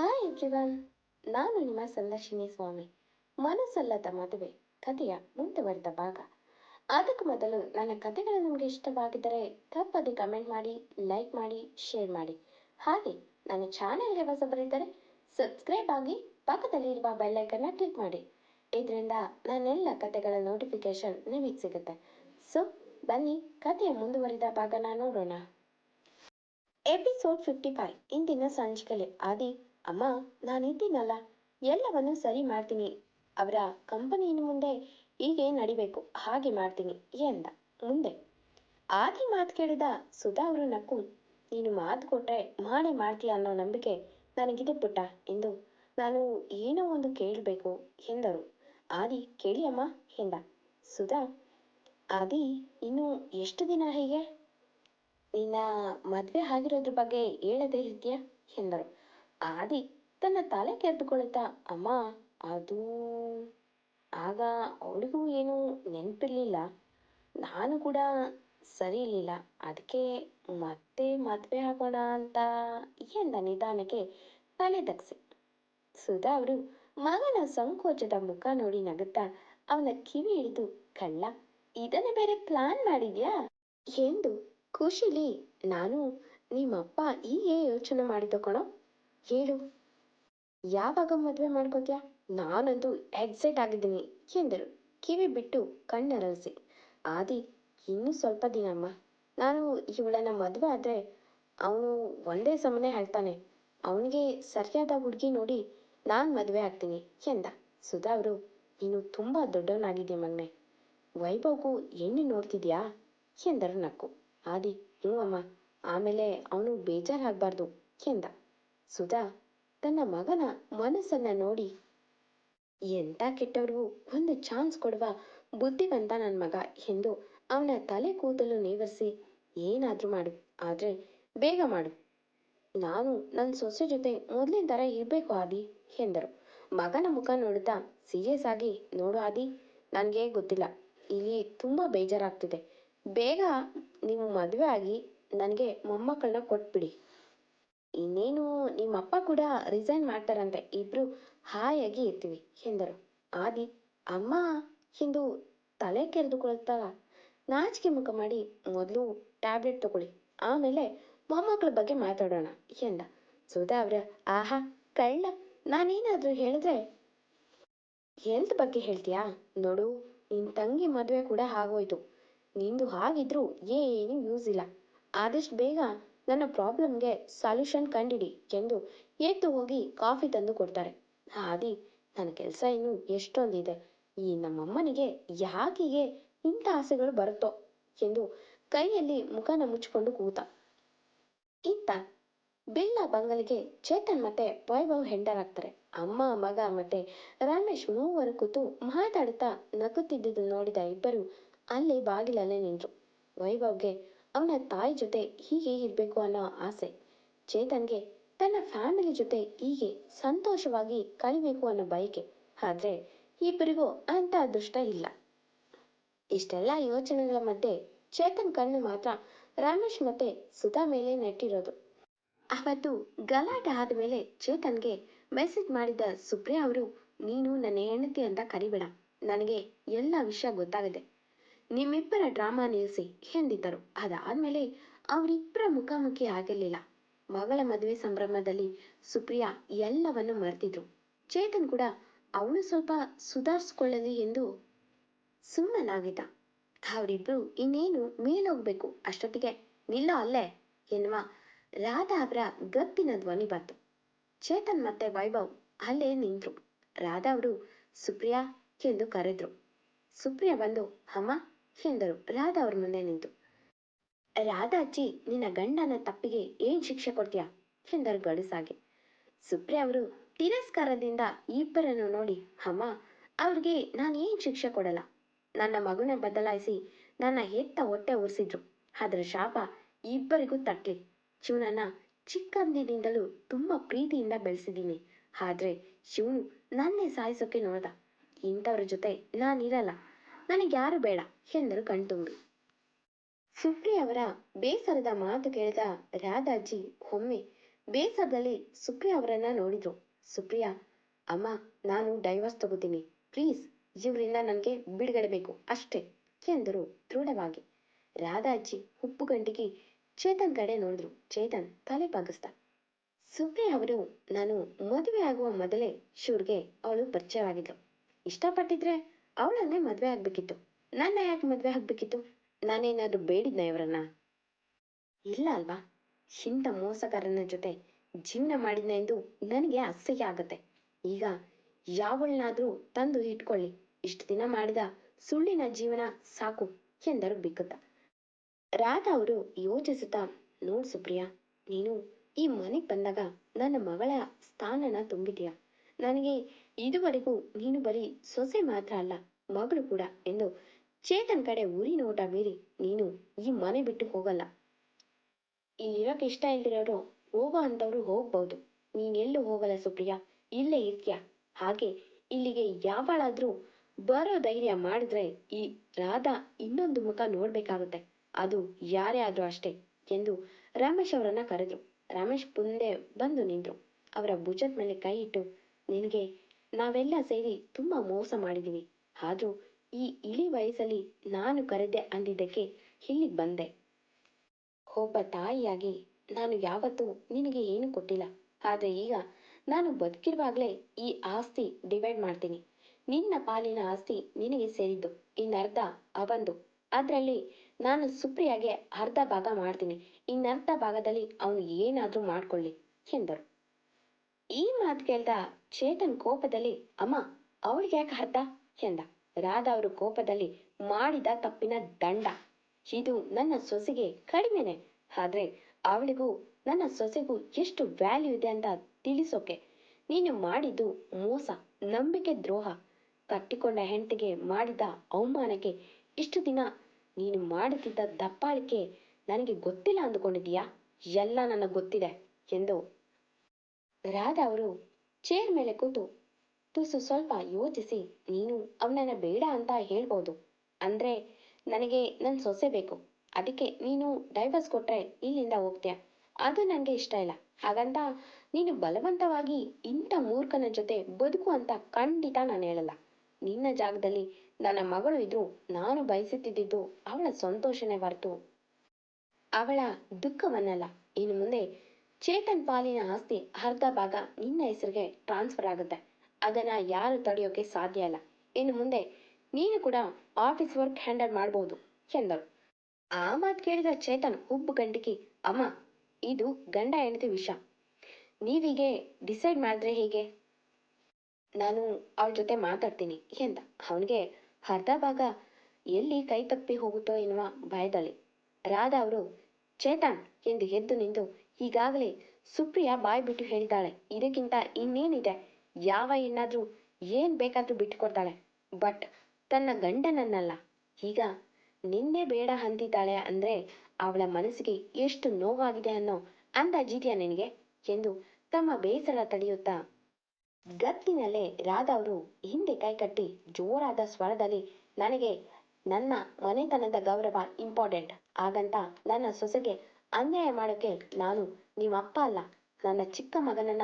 Hi everyone. ನಾನು ನಿಮ್ಮ ಸಂದರ್ಶಿನಿ ಸ್ವಾಮಿ. ಮನಸ್ಸಲ್ಲದ ಮದುವೆ, ಕಥೆಯ ಮುಂದುವರೆದ ಭಾಗ. ಅದಕ್ಕೂ ಮೊದಲು ನನ್ನ ಕಥೆಗಳು ನಿಮಗೆ ಇಷ್ಟವಾಗಿದ್ದರೆ ತಪ್ಪದೆ ಕಮೆಂಟ್ ಮಾಡಿ ಲೈಕ್ ಮಾಡಿ ಶೇರ್ ಮಾಡಿ. ಹಾಗೆ ನನ್ನ ಚಾನೆಲ್ಗೆ ಹೊಸಬರಿದ್ದರೆ ಸಬ್ಸ್ಕ್ರೈಬ್ ಆಗಿ ಪಕ್ಕದಲ್ಲಿರುವ ಬೆಲ್ಲೈಕನ್ನ ಕ್ಲಿಕ್ ಮಾಡಿ. ಇದರಿಂದ ನನ್ನೆಲ್ಲ ಕಥೆಗಳ ನೋಟಿಫಿಕೇಶನ್ ನಿಮಗೆ ಸಿಗುತ್ತೆ. ಸೊ ಬನ್ನಿ, ಕಥೆಯ ಮುಂದುವರಿದ ಭಾಗನ ನೋಡೋಣ. ಎಪಿಸೋಡ್ ಫಿಫ್ಟಿ ಫೈವ್ ಇಂದಿನ ಸಂಚಿಕೆಯಲ್ಲಿ, ಆದಿ ಅಮ್ಮ ನಾನಿದ್ದೀನಲ್ಲ ಎಲ್ಲವನ್ನೂ ಸರಿ ಮಾಡ್ತೀನಿ. ಅವರ ಕಂಪನಿಯ ಮುಂದೆ ಹೀಗೆ ನಡಿಬೇಕು, ಹಾಗೆ ಮಾಡ್ತೀನಿ ಎಂದ ಮುಂದೆ. ಆದಿ ಮಾತು ಕೇಳಿದ ಸುಧಾ ಅವರು ನಕ್ಕು, ನೀನು ಮಾತು ಕೊಟ್ಟರೆ ಮಾಡೇ ಮಾಡ್ತೀಯ ಅನ್ನೋ ನಂಬಿಕೆ ನನಗಿದೆ ಪುಟ್ಟ, ಎಂದು ನಾನು ಏನೋ ಒಂದು ಕೇಳಬೇಕು ಎಂದರು. ಆದಿ, ಕೇಳಿ ಅಮ್ಮ, ಎಂದ. ಸುಧಾ, ಆದಿ, ಇನ್ನು ಎಷ್ಟು ದಿನ ಹೀಗೆ? ನಿನ್ನ ಮದುವೆ ಆಗಿರೋದ್ರ ಬಗ್ಗೆ ಹೇಳದೇ ಇದೆಯಾ ಎಂದರು. ಆದಿ ತನ್ನ ತಲೆ ಕೆರೆದುಕೊಳ್ಳುತ್ತಾ ಅಮ್ಮ, ಅದು ಆಗ ಅವಳಿಗೂ ಏನೂ ನೆನಪಿರ್ಲಿಲ್ಲ. ನಾನು ಕೂಡ ಸರಿ ಇರಲಿಲ್ಲ. ಅದಕ್ಕೆ ಮತ್ತೆ ಮದುವೆ ಆಗೋಣ ಅಂತ ಎಂದ ನಿಧಾನಕ್ಕೆ ತಲೆ ತಗ್ಸಿ ಸುಧಾ ಅವರು ಮಗನ ಸಂಕೋಚದ ಮುಖ ನೋಡಿ ನಗುತ್ತಾ ಅವನ ಕಿವಿ ಹಿಡಿದು ಕಳ್ಳ, ಇದನ್ನ ಬೇರೆ ಪ್ಲಾನ್ ಮಾಡಿದ್ಯಾ? ಎಂದು ಖುಷಿಲಿ, ನಾನು ನಿಮ್ಮಪ್ಪ ಹೀಗೆ ಯೋಚನೆ ಮಾಡಿದ್ದು ಕಣೋ. ಹೇಳು ಯಾವಾಗ ಮದುವೆ ಮಾಡ್ಕೋತ್ಯಾ? ನಾನಂತೂ ಎಕ್ಸೈಟ್ ಆಗಿದ್ದೀನಿ ಎಂದರು. ಕಿವಿ ಬಿಟ್ಟು ಕಣ್ಣರಳಿಸಿ. ಆದಿ, ಇನ್ನೂ ಸ್ವಲ್ಪ ದಿನ ಅಮ್ಮ ನಾನು ಇವಳನ್ನ ಮದುವೆ ಆದ್ರೆ ಅವನು ಒಂದೇ ಸಮನೆ ಹೇಳ್ತಾನೆ. ಅವನಿಗೆ ಸರಿಯಾದ ಹುಡುಗಿ ನೋಡಿ ನಾನು ಮದುವೆ ಆಗ್ತೀನಿ ಎಂದ. ಸುಧಾ ಅವರು, ನೀನು ತುಂಬಾ ದೊಡ್ಡವನಾಗಿದ್ದೆ ಮಗನೆ. ವೈಭವ್ಗೂ ಹೆಣ್ಣು ನೋಡ್ತಿದ್ಯಾ? ಎಂದರು ನಕ್ಕು. ಆದಿ, ಹ್ಞೂ ಅಮ್ಮ. ಆಮೇಲೆ ಅವನು ಬೇಜಾರಾಗಬಾರ್ದು ಎಂದ. ಸುಧಾ, ತನ್ನ ಮಗನ ಮನಸ್ಸನ್ನ ನೋಡಿ ಎಂಥ ಕೆಟ್ಟವ್ರಿಗೂ ಒಂದು ಚಾನ್ಸ್ ಕೊಡುವ ಬುದ್ಧಿವಂತ ನನ್ನ ಮಗ ಎಂದು ಅವನ ತಲೆ ಕೂದಲು ನೇವರಿಸಿ ಏನಾದರೂ ಮಾಡು, ಆದರೆ ಬೇಗ ಮಾಡು. ನಾನು ನನ್ನ ಸೊಸೆ ಜೊತೆ ಮೊದಲಿನ ಥರ ಇರಬೇಕು ಆದಿ ಎಂದರು. ಮಗನ ಮುಖ ನೋಡುತ್ತಾ ಸೀರಿಯಸ್ ಆಗಿ, ನೋಡು ಆದಿ, ನನಗೆ ಗೊತ್ತಿಲ್ಲ. ಇಲ್ಲಿ ತುಂಬ ಬೇಜಾರಾಗ್ತಿದೆ. ಬೇಗ ನೀವು ಮದುವೆ ಆಗಿ ನನಗೆ ಮೊಮ್ಮಕ್ಕಳನ್ನ ಕೊಟ್ಬಿಡಿ. ಇನ್ನೇನು ನಿಮ್ಮಪ್ಪ ಕೂಡ ರಿಸೈನ್ ಮಾಡ್ತಾರಂತೆ. ಇಬ್ರು ಹಾಯಾಗಿ ಇರ್ತೀವಿ ಎಂದರು. ಆದಿ, ಅಮ್ಮ ಎಂದು ತಲೆ ಕೆರೆದುಕೊಳ್ತಾ ನಾಚಿಕೆ ಮುಖ ಮಾಡಿ ಮೊದಲು ಟ್ಯಾಬ್ಲೆಟ್ ತಗೊಳ್ಳಿ, ಆಮೇಲೆ ಮೊಮ್ಮಕ್ಕಳ ಬಗ್ಗೆ ಮಾತಾಡೋಣ ಎಂದ. ಸುಧಾ ಅವರ, ಆಹಾ, ಕಳ್ಳ, ನಾನೇನಾದ್ರೂ ಹೇಳಿದ್ರೆ? ಹೆಲ್ತ್ ಬಗ್ಗೆ ಹೇಳ್ತೀಯಾ? ನೋಡು, ನಿನ್ ತಂಗಿ ಮದುವೆ ಕೂಡ ಆಗೋಯ್ತು. ನಿಂದು ಹಾಗಿದ್ರು ಏನು ಯೂಸ್ ಇಲ್ಲ. ಆದಷ್ಟು ಬೇಗ ನನ್ನ ಪ್ರಾಬ್ಲಮ್ಗೆ ಸೊಲ್ಯೂಷನ್ ಕಂಡಿಡಿ ಎಂದು ಎದ್ದು ಹೋಗಿ ಕಾಫಿ ತಂದು ಕೊಡ್ತಾರೆ. ಆದಿ, ನನ್ನ ಕೆಲಸ ಇನ್ನೂ ಎಷ್ಟೊಂದಿದೆ. ಈ ನಮ್ಮಮ್ಮನಿಗೆ ಯಾಕಿಗೆ ಇಂಥ ಆಸೆಗಳು ಬರುತ್ತೋ ಎಂದು ಕೈಯಲ್ಲಿ ಮುಖನ ಮುಚ್ಚಿಕೊಂಡು ಕೂತ. ಇತ್ತ ಬಿಳ್ಳ ಬಂಗಲಿಗೆ ಚೇತನ್ ಮತ್ತೆ ವೈಭವ್ ಹೆಂಡರಾಗ್ತಾರೆ. ಅಮ್ಮ, ಮಗ ಮತ್ತೆ ರಮೇಶ್ ಮೂವರು ಕೂತು ಮಾತಾಡುತ್ತಾ ನಗುತ್ತಿದ್ದುದು ನೋಡಿದ ಇಬ್ಬರು ಅಲ್ಲಿ ಬಾಗಿಲಲ್ಲೇ ನಿಂತರು. ವೈಭವ್ಗೆ ಅವನ ತಾಯಿ ಜೊತೆ ಹೀಗೆ ಇರಬೇಕು ಅನ್ನೋ ಆಸೆ. ಚೇತನ್ಗೆ ತನ್ನ ಫ್ಯಾಮಿಲಿ ಜೊತೆ ಹೀಗೆ ಸಂತೋಷವಾಗಿ ಕಳಿಬೇಕು ಅನ್ನೋ ಬಯಕೆ. ಆದ್ರೆ ಇಬ್ಬರಿಗೂ ಅಂತ ಅದೃಷ್ಟ ಇಲ್ಲ. ಇಷ್ಟೆಲ್ಲ ಯೋಚನೆಗಳ ಮಧ್ಯೆ ಚೇತನ್ ಕಣ್ಣು ಮಾತ್ರ ರಮೇಶ್ ಮತ್ತೆ ಸುಧಾ ಮೇಲೆ ನೆಟ್ಟಿರೋದು. ಅವತ್ತು ಗಲಾಟೆ ಆದಮೇಲೆ ಚೇತನ್ಗೆ ಮೆಸೇಜ್ ಮಾಡಿದ ಸುಪ್ರಿಯಾ ಅವರು, ನೀನು ನನ್ನ ಹೆಂಡತಿ ಅಂತ ಕರಿಬೇಡ. ನನಗೆ ಎಲ್ಲ ವಿಷಯ ಗೊತ್ತಾಗಿದೆ. ನಿಮ್ಮಿಬ್ಬರ ಡ್ರಾಮಾ ನಿಲ್ಲಿಸಿ ಎಂದಿದ್ದರು. ಅದಾದ್ಮೇಲೆ ಅವರಿಬ್ಬರ ಮುಖಾಮುಖಿ ಆಗಲಿಲ್ಲ. ಮಗಳ ಮದುವೆ ಸಂಭ್ರಮದಲ್ಲಿ ಸುಪ್ರಿಯಾ ಎಲ್ಲವನ್ನು ಮರೆತಿದ್ರು. ಚೇತನ್ ಕೂಡ ಅವಳು ಸ್ವಲ್ಪ ಸುಧಾರಿಸ್ಕೊಳ್ಳಲಿ ಎಂದು ಸುಮ್ಮನಾಗಿದ್ದ. ಅವರಿಬ್ರು ಇನ್ನೇನು ಮೇಲೋಗ್ಬೇಕು, ಅಷ್ಟೊತ್ತಿಗೆ ನಿಲ್ಲೋ ಅಲ್ಲೇ ಎನ್ನುವ ರಾಧಾ ಅವರ ಗಪ್ಪಿನ ಧ್ವನಿ ಬಂತು. ಚೇತನ್ ಮತ್ತೆ ವೈಭವ್ ಅಲ್ಲೇ ನಿಂತರು. ರಾಧಾ ಅವರು ಸುಪ್ರಿಯಾ ಎಂದು ಕರೆದ್ರು. ಸುಪ್ರಿಯಾ ಬಂದು, ಅಮ್ಮ ಎಂದರು. ರಾಧಾ ಅವ್ರ ಮುಂದೆ ನಿಂತು. ರಾಧಾಜ್ಜಿ ನಿನ್ನ ಗಂಡನ ತಪ್ಪಿಗೆ ಏನ್ ಶಿಕ್ಷೆ ಕೊಡ್ತೀಯಾ? ಎಂದರು ಗಡುಸಾಗಿ ಸುಪ್ರೆ ಅವರು, ತಿರಸ್ಕಾರದಿಂದ ಇಬ್ಬರನ್ನು ನೋಡಿ, ಅಮ್ಮ, ಅವ್ರಿಗೆ ನಾನು ಏನ್ ಶಿಕ್ಷೆ ಕೊಡಲ್ಲ. ನನ್ನ ಮಗುನ ಬದಲಾಯಿಸಿ ನನ್ನ ಹೆತ್ತ ಹೊಟ್ಟೆ ಉರಿಸಿದ್ರು ಅದರ ಶಾಪ ಇಬ್ಬರಿಗೂ ತಟ್ಲಿ ಶಿವನನ್ನ ಚಿಕ್ಕಂದಿನಿಂದಲೂ ತುಂಬಾ ಪ್ರೀತಿಯಿಂದ ಬೆಳೆಸಿದ್ದೀನಿ. ಆದ್ರೆ ಶಿವನು ನನ್ನೇ ಸಾಯಿಸೋಕೆ ನೋಡ್ದ. ಇಂಥವ್ರ ಜೊತೆ ನಾನಿರಲ್ಲ ನನಗೆ ಯಾರು ಬೇಡ ಎಂದರು ಕಣ್ತುಂಬಿ. ಸುಪ್ರಿ ಅವರ ಬೇಸರದ ಮಾತು ಕೇಳಿದ ರಾಧಾಜಿ ಒಮ್ಮೆ ಬೇಸರದಲ್ಲಿ ಸುಪ್ರಿಯ ಅವರನ್ನ ನೋಡಿದ್ರು. ಸುಪ್ರಿಯಾ, ಅಮ್ಮ, ನಾನು ಡೈವರ್ಸ್ ತಗೋತೀನಿ. ಪ್ಲೀಸ್ ಇವರಿಂದ ನನಗೆ ಬಿಡುಗಡೆ ಬೇಕು ಅಷ್ಟೇ ಎಂದರು ದೃಢವಾಗಿ. ರಾಧಾಜಿ ಉಪ್ಪು ಗಂಟಿಗೆ ಚೇತನ್ ಕಡೆ ನೋಡಿದ್ರು. ಚೇತನ್ ತಲೆ ಬಗ್ಗಿಸ್ದ ಸುಪ್ರಿಯ ಅವರು, ನಾನು ಮದುವೆ ಆಗುವ ಮೊದಲೇ ಶಿವ್ರಿಗೆ ಅವಳು ಪರಿಚಯವಾಗಿದ್ಲು. ಇಷ್ಟಪಟ್ಟಿದ್ರೆ ಅವಳನ್ನೇ ಮದ್ವೆ ಆಗ್ಬೇಕಿತ್ತು. ನನ್ನ ಯಾಕೆ ಮದ್ವೆ ಆಗ್ಬೇಕಿತ್ತು? ನಾನೇನಾದ್ರೂ ಬೇಡಿದ್ನ ಇವರನ್ನ? ಇಲ್ಲ ಅಲ್ವಾ? ಇಂಥ ಮೋಸಗಾರನ ಜೊತೆ ಜೀವನ ಮಾಡಿದ್ನ ಎಂದು ನನಗೆ ಅಸಹ್ಯ ಆಗತ್ತೆ. ಈಗ ಯಾವಳನ್ನಾದ್ರೂ ತಂದು ಇಟ್ಕೊಳ್ಳಿ. ಇಷ್ಟು ದಿನ ಮಾಡಿದ ಸುಳ್ಳಿನ ಜೀವನ ಸಾಕು ಎಂದರು ಬಿಕ್ಕುತ್ತ. ರಾಧಾ ಅವರು ಯೋಚಿಸುತ್ತಾ, ನೋಡ್ ಸುಪ್ರಿಯಾ, ನೀನು ಈ ಮನೆಗೆ ಬಂದಾಗ ನನ್ನ ಮಗಳ ಸ್ಥಾನನ ತುಂಬಿದೀಯ ನನಗೆ ಇದುವರೆಗೂ ನೀನು ಬರೀ ಸೊಸೆ ಮಾತ್ರ ಅಲ್ಲ, ಮಗಳು ಕೂಡ ಎಂದು ಚೇತನ್ ಕಡೆ ಉರಿ ನೋಟ ಬೀರಿ ನೀನು ಈ ಮನೆ ಬಿಟ್ಟು ಹೋಗಲ್ಲ. ಇಲ್ಲಿರೋಕೆ ಇಷ್ಟ ಇಲ್ದಿರೋರು ಹೋಗೋ ಅಂಥವ್ರು ಹೋಗ್ಬೋದು. ನೀನೆಲ್ಲೂ ಹೋಗಲ್ಲ ಸುಪ್ರಿಯಾ, ಇಲ್ಲೇ ಇರ್ತೀಯ? ಹಾಗೆ ಇಲ್ಲಿಗೆ ಯಾವಳಾದ್ರೂ ಬರೋ ಧೈರ್ಯ ಮಾಡಿದ್ರೆ ಈ ರಾಧಾ ಇನ್ನೊಂದು ಮುಖ ನೋಡ್ಬೇಕಾಗುತ್ತೆ. ಅದು ಯಾರೇ ಆದ್ರೂ ಅಷ್ಟೇ ಎಂದು ರಮೇಶ್ ಅವರನ್ನ ಕರೆದ್ರು. ರಮೇಶ್ ಮುಂದೆ ಬಂದು ನಿಂದ್ರು ಅವರ ಭುಜದ ಮೇಲೆ ಕೈ ಇಟ್ಟು, ನಿನಗೆ ನಾವೆಲ್ಲ ಸೇರಿ ತುಂಬಾ ಮೋಸ ಮಾಡಿದೀವಿ. ಆದ್ರೂ ಈ ಇಳಿ ವಯಸ್ಸಲ್ಲಿ ನಾನು ಕರೆದೆ ಅಂದಿದ್ದಕ್ಕೆ ಇಲ್ಲಿಗೆ ಬಂದೆ. ಒಬ್ಬ ತಾಯಿಯಾಗಿ ನಾನು ಯಾವತ್ತೂ ನಿನಗೆ ಏನು ಕೊಟ್ಟಿಲ್ಲ. ಆದ್ರೆ ಈಗ ನಾನು ಬದುಕಿರುವಾಗಲೇ ಈ ಆಸ್ತಿ ಡಿವೈಡ್ ಮಾಡ್ತೀನಿ. ನಿನ್ನ ಪಾಲಿನ ಆಸ್ತಿ ನಿನಗೆ ಸೇರಿದ್ದು. ಇನ್ನರ್ಧ ಅವಂದು. ಅದರಲ್ಲಿ ನಾನು ಸುಪ್ರಿಯಾಗೆ ಅರ್ಧ ಭಾಗ ಮಾಡ್ತೀನಿ. ಇನ್ನರ್ಧ ಭಾಗದಲ್ಲಿ ಅವನು ಏನಾದ್ರೂ ಮಾಡ್ಕೊಳ್ಳಿ ಎಂದರು. ಈ ಮಾತು ಕೇಳ್ದ ಚೇತನ್ ಕೋಪದಲ್ಲಿ, ಅಮ್ಮ, ಅವಳಿಗೆ ಯಾಕೆ ಅರ್ಧ ಎಂದ. ರಾಧಾ ಅವರು ಕೋಪದಲ್ಲಿ, ಮಾಡಿದ ತಪ್ಪಿನ ದಂಡ. ಇದು ನನ್ನ ಸೊಸೆಗೆ ಕಡಿಮೆನೆ. ಆದ್ರೆ ಅವಳಿಗೂ, ನನ್ನ ಸೊಸೆಗೂ ಎಷ್ಟು ವ್ಯಾಲ್ಯೂ ಇದೆ ಅಂತ ತಿಳಿಸೋಕೆ, ನೀನು ಮಾಡಿದ್ದು ಮೋಸ, ನಂಬಿಕೆ ದ್ರೋಹ. ಕಟ್ಟಿಕೊಂಡ ಹೆಂಡತಿಗೆ ಮಾಡಿದ ಅವಮಾನಕ್ಕೆ ಇಷ್ಟು ದಿನ ನೀನು ಮಾಡುತ್ತಿದ್ದ ದಪ್ಪಾಳಿಕೆ ನನಗೆ ಗೊತ್ತಿಲ್ಲ ಅಂದುಕೊಂಡಿದೀಯಾ ಎಲ್ಲ ನನಗೆ ಗೊತ್ತಿದೆ, ಎಂದು ರಾಧಾ ಅವರು ಚೇರ್ ಮೇಲೆ ಕೂತು ತುಸು ಸ್ವಲ್ಪ ಯೋಚಿಸಿ, ನೀನು ಅವನನ್ನ ಬೇಡ ಅಂತ ಹೇಳ್ಬೋದು. ಅಂದ್ರೆ ನನಗೆ ನನ್ನ ಸೊಸೆ ಬೇಕು. ಅದಕ್ಕೆ ನೀನು ಡೈವರ್ಸ್ ಕೊಟ್ರೆ ಇಲ್ಲಿಂದ ಹೋಗ್ತೀಯ? ಅದು ನನಗೆ ಇಷ್ಟ ಇಲ್ಲ. ಹಾಗಂತ ನೀನು ಬಲವಂತವಾಗಿ ಇಂಥ ಮೂರ್ಖನ ಜೊತೆ ಬದುಕು ಅಂತ ಖಂಡಿತ ನಾನು ಹೇಳಲ್ಲ. ನಿನ್ನ ಜಾಗದಲ್ಲಿ ನನ್ನ ಮಗಳು ಇದ್ರು ನಾನು ಬಯಸುತ್ತಿದ್ದು ಅವಳ ಸಂತೋಷನೇ ಹೊರತು. ಅವಳ ದುಃಖವನ್ನಲ್ಲ. ಇನ್ನು ಮುಂದೆ ಚೇತನ್ ಪಾಲಿನ ಆಸ್ತಿ ಅರ್ಧ ಭಾಗ ನಿನ್ನ ಹೆಸರಿಗೆ ಟ್ರಾನ್ಸ್ಫರ್ ಆಗುತ್ತೆ. ಅದನ್ನ ಯಾರು ತಡೆಯೋಕೆ ಸಾಧ್ಯ ಇಲ್ಲ. ಇನ್ನು ಮುಂದೆ ನೀನು ಕೂಡ ಆಫೀಸ್ ವರ್ಕ್ ಹ್ಯಾಂಡಲ್ ಮಾಡಬಹುದು ಎಂದರು. ಆ ಮಾತು ಕೇಳಿದ ಚೇತನ್ ಹುಬ್ಬು ಗಂಟಿಗೆ ಅಮ್ಮ, ಇದು ಗಂಡ ಹೆಂಡತಿ ವಿಷಯ ನೀವೀಗೆ ಡಿಸೈಡ್ ಮಾಡಿದ್ರೆ ಹೀಗೆ? ನಾನು ಅವಳ ಜೊತೆ ಮಾತಾಡ್ತೀನಿ, ಎಂದ. ಅವನಿಗೆ ಅರ್ಧ ಭಾಗ ಎಲ್ಲಿ ಕೈ ತಪ್ಪಿ ಹೋಗುತ್ತೋ ಎನ್ನುವ ಭಯದಲ್ಲಿ. ರಾಧಾ ಅವರು ಚೇತನ್ ಎಂದು ಎದ್ದು ನಿಂತು ಈಗಾಗಲೇ ಸುಪ್ರಿಯಾ ಬಾಯ್ ಬಿಟ್ಟು ಹೇಳಿದ್ದಾಳೆ. ಇದಕ್ಕಿಂತ ಇನ್ನೇನಿದೆ? ಯಾವ ಹೆಣ್ಣಾದ್ರೂ ಏನ್ ಬೇಕಾದ್ರೂ ಬಿಟ್ಟುಕೊಡ್ತಾಳೆ. ಬಟ್ ತನ್ನ ಗಂಡನನ್ನಲ್ಲ. ಈಗ ನಿನ್ನೆ ಬೇಡ ಅಂತಿದ್ದಾಳೆ ಅಂದ್ರೆ ಅವಳ ಮನಸ್ಸಿಗೆ ಎಷ್ಟು ನೋವಾಗಿದೆ ಅನ್ನೋ ಅಂದಾಜಿದೆಯಾ ನಿನಗೆ? ಎಂದು ತಮ್ಮ ಬೇಸರ ತಡೆಯುತ್ತಾ ಗತ್ತಿನಲ್ಲೇ ರಾಧಾ ಅವರು ಹಿಂದೆ ಕೈಕಟ್ಟಿ ಜೋರಾದ ಸ್ವರದಲ್ಲಿ, ನನಗೆ ನನ್ನ ಮನೆತನದ ಗೌರವ ಇಂಪಾರ್ಟೆಂಟ್ ಹಾಗಂತ ನನ್ನ ಸೊಸೆಗೆ ಅನ್ಯಾಯ ಮಾಡೋಕೆ ನಾನು ನಿಮ್ಮಪ್ಪ ಅಲ್ಲ. ನನ್ನ ಚಿಕ್ಕ ಮಗನನ್ನ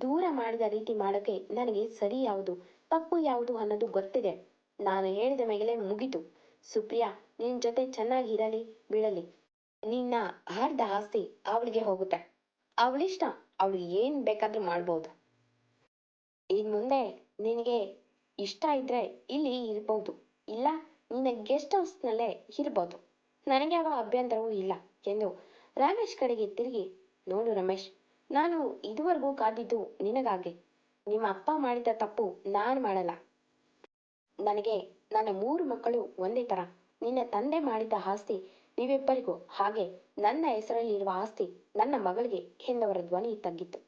ದೂರ ಮಾಡಿದ ರೀತಿ ಮಾಡೋಕೆ ನನಗೆ ಸರಿ ಯಾವುದು, ತಪ್ಪು ಯಾವುದು ಅನ್ನೋದು ಗೊತ್ತಿದೆ. ನಾನು ಹೇಳಿದ ಮೇಲೆ ಮುಗಿತು. ಸುಪ್ರಿಯಾ, ನಿನ್ ಜೊತೆ ಚೆನ್ನಾಗಿ ಇರಲಿ, ಬೀಳಲಿ. ನಿನ್ನ ಅರ್ಧ ಆಸ್ತಿ ಅವಳಿಗೆ ಹೋಗುತ್ತೆ. ಅವಳಿಷ್ಟ, ಅವಳು ಏನ್ ಬೇಕಾದ್ರೂ ಮಾಡ್ಬೋದು. ಇನ್ ಮುಂದೆ ನಿನಗೆ ಇಷ್ಟ ಇದ್ರೆ ಇಲ್ಲಿ ಇರ್ಬೋದು. ಇಲ್ಲ, ನಿನ್ನ ಗೆಸ್ಟ್ ಹೌಸ್ನಲ್ಲೇ ಇರ್ಬೋದು. ನನಗೆ ಯಾವ ಅಭ್ಯಂತರವೂ ಇಲ್ಲ ಎಂದು ರಮೇಶ್ ಕಡೆಗೆ ತಿರುಗಿ, ನೋಡು ರಮೇಶ್, ನಾನು ಇದುವರೆಗೂ ಕಾದಿದ್ದು ನಿನಗಾಗಿ ನಿಮ್ಮ ಅಪ್ಪ ಮಾಡಿದ ತಪ್ಪು ನಾನು ಮಾಡಲ್ಲ. ನನಗೆ ನನ್ನ ಮೂರು ಮಕ್ಕಳು ಒಂದೇ ತರ. ನಿನ್ನ ತಂದೆ ಮಾಡಿದ ಆಸ್ತಿ ನೀವಿಬ್ಬರಿಗೂ, ಹಾಗೆ ನನ್ನ ಹೆಸರಲ್ಲಿರುವ ಆಸ್ತಿ ನನ್ನ ಮಗಳಿಗೆ ಎಂದವರ ಧ್ವನಿ ತಗ್ಗಿತ್ತು.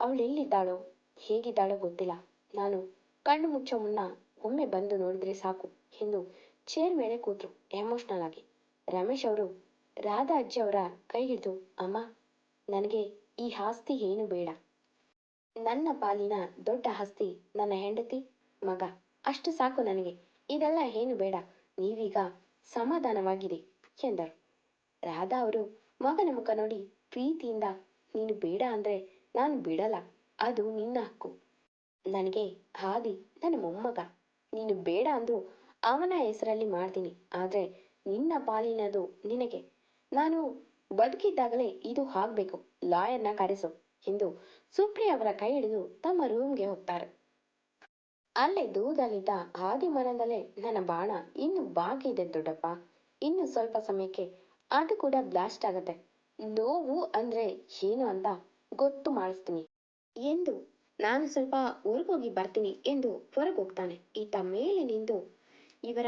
ಅವಳು ಎಲ್ಲಿದ್ದಾಳೋ, ಹೇಗಿದ್ದಾಳೋ ಗೊತ್ತಿಲ್ಲ. ನಾನು ಕಣ್ಣು ಮುಚ್ಚೋ ಮುನ್ನ ಒಮ್ಮೆ ಬಂದು ನೋಡಿದ್ರೆ ಸಾಕು ಎಂದು ಚೇರ್ ಮೇಲೆ ಕೂತರು, ಎಮೋಷನಲ್ ಆಗಿ. ರಮೇಶ್ ಅವರು ರಾಧಾ ಅಜ್ಜಿ ಅವರ ಕೈ ಹಿಡಿದು, ಅಮ್ಮ, ನನಗೆ ಈ ಆಸ್ತಿ ಏನು ಬೇಡ. ನನ್ನ ಪಾಲಿನ ದೊಡ್ಡ ಆಸ್ತಿ ನನ್ನ ಹೆಂಡತಿ ಮಗ. ಅಷ್ಟು ಸಾಕು ನನಗೆ. ಇದೆಲ್ಲ ಏನು ಬೇಡ. ನೀವೀಗ ಸಮಾಧಾನವಾಗಿರಿ ಎಂದರು. ರಾಧಾ ಅವರು ಮಗನ ಮುಖ ನೋಡಿ, ಪ್ರೀತಿಯಿಂದ ನೀನು ಬೇಡ ಅಂದ್ರೆ ನಾನು ಬಿಡಲ್ಲ. ಅದು ನಿನ್ನ ಹಕ್ಕು. ನನಗೆ ಹಾದಿ ನನ್ನ ಮೊಮ್ಮಗ. ನೀನು ಬೇಡ ಅಂದ್ರು ಅವನ ಹೆಸರಲ್ಲಿ ಮಾಡ್ತೀನಿ. ಆದ್ರೆ ನಿನ್ನ ಪಾಲಿನದು ನಿನಗೆ. ನಾನು ಬದುಕಿದ್ದಾಗಲೇ ಇದು ಆಗ್ಬೇಕು ಲಾಯರ್ನ ಕರೆಸು. ಎಂದು ಸುಪ್ರಿಯ ಅವರ ಕೈ ಹಿಡಿದು ತಮ್ಮ ರೂಮ್ಗೆ ಹೋಗ್ತಾರೆ. ಅಲ್ಲೇ ದೂರದಲ್ಲಿದ್ದ ಆದಿ ಮರದಲ್ಲೇ ನನ್ನ ಬಾಣ, ಇನ್ನು ಬಾಕಿ ಇದೆ ದೊಡ್ಡಪ್ಪ. ಇನ್ನು ಸ್ವಲ್ಪ ಸಮಯಕ್ಕೆ ಅದು ಕೂಡ ಬ್ಲಾಸ್ಟ್ ಆಗತ್ತೆ. ನೋವು ಅಂದ್ರೆ ಏನು ಅಂತ ಗೊತ್ತು ಮಾಡಿಸ್ತೀನಿ ಎಂದು ನಾನು ಸ್ವಲ್ಪ ಹೊರಗೋಗಿ ಬರ್ತೀನಿ ಎಂದು ಹೊರಗೋಗ್ತಾನೆ. ಈತ ಮೇಲೆ ನಿಂದು ಇವರ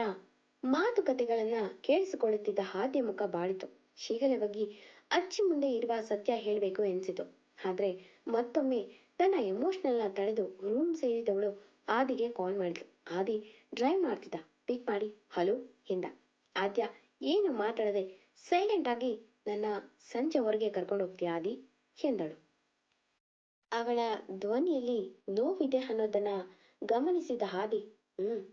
ಮಾತುಕತೆಗಳನ್ನ ಕೇಳಿಸಿಕೊಳ್ಳುತ್ತಿದ್ದ ಹಾದಿಯ ಮುಖ ಬಾಳಿತು. ಶೀಘ್ರವಾಗಿ ಅಜ್ಜಿ ಮುಂದೆ ಇರುವ ಸತ್ಯ ಹೇಳಬೇಕು ಎನಿಸಿತು. ಆದ್ರೆ ಮತ್ತೊಮ್ಮೆ ತನ್ನ ಎಮೋಷನಲ್ ತಡೆದು ರೂಮ್ ಸೇರಿದವಳು ಆದಿಗೆ ಕಾಲ್ ಮಾಡಿದ್ಲು. ಆದಿ ಡ್ರೈವ್ ಮಾಡ್ತಿದ್ದ? ಪಿಕ್ ಮಾಡಿ. ಹಲೋ ಎಂದ. ಆದ್ಯ, ಏನು ಮಾತಾಡದೆ ಸೈಲೆಂಟ್ ಆಗಿ ನನ್ನ ಸಂಜೆ ಹೊರಗೆ ಕರ್ಕೊಂಡು ಹೋಗ್ತೀಯ ಆದಿ? ಎಂದಳು. ಅವಳ ಧ್ವನಿಯಲ್ಲಿ ನೋವಿದೆ ಅನ್ನೋದನ್ನ ಗಮನಿಸಿದ ಹಾದಿ, ಹ್ಮ್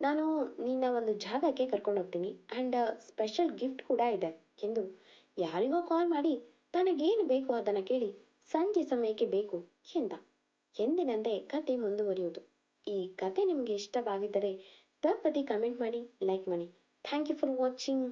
ನಾನು ನಿನ್ನ ಒಂದು ಜಾಗಕ್ಕೆ ಕರ್ಕೊಂಡು ಹೋಗ್ತೀನಿ ಅಂಡ್ ಸ್ಪೆಷಲ್ ಗಿಫ್ಟ್ ಕೂಡ ಇದೆ ಎಂದು ಯಾರಿಗೋ ಕಾಲ್ ಮಾಡಿ ತನಗೇನು ಬೇಕು ಅದನ್ನು ಕೇಳಿ ಸಂಜೆ ಸಮಯಕ್ಕೆ ಬೇಕು ಎಂದ. ಎಂದಿನಂತೆ ಕತೆ ಮುಂದುವರಿಯುವುದು. ಈ ಕತೆ ನಿಮಗೆ ಇಷ್ಟವಾಗಿದ್ದರೆ ತಪ್ಪದೆ ಕಮೆಂಟ್ ಮಾಡಿ ಲೈಕ್ ಮಾಡಿ. Thank you for watching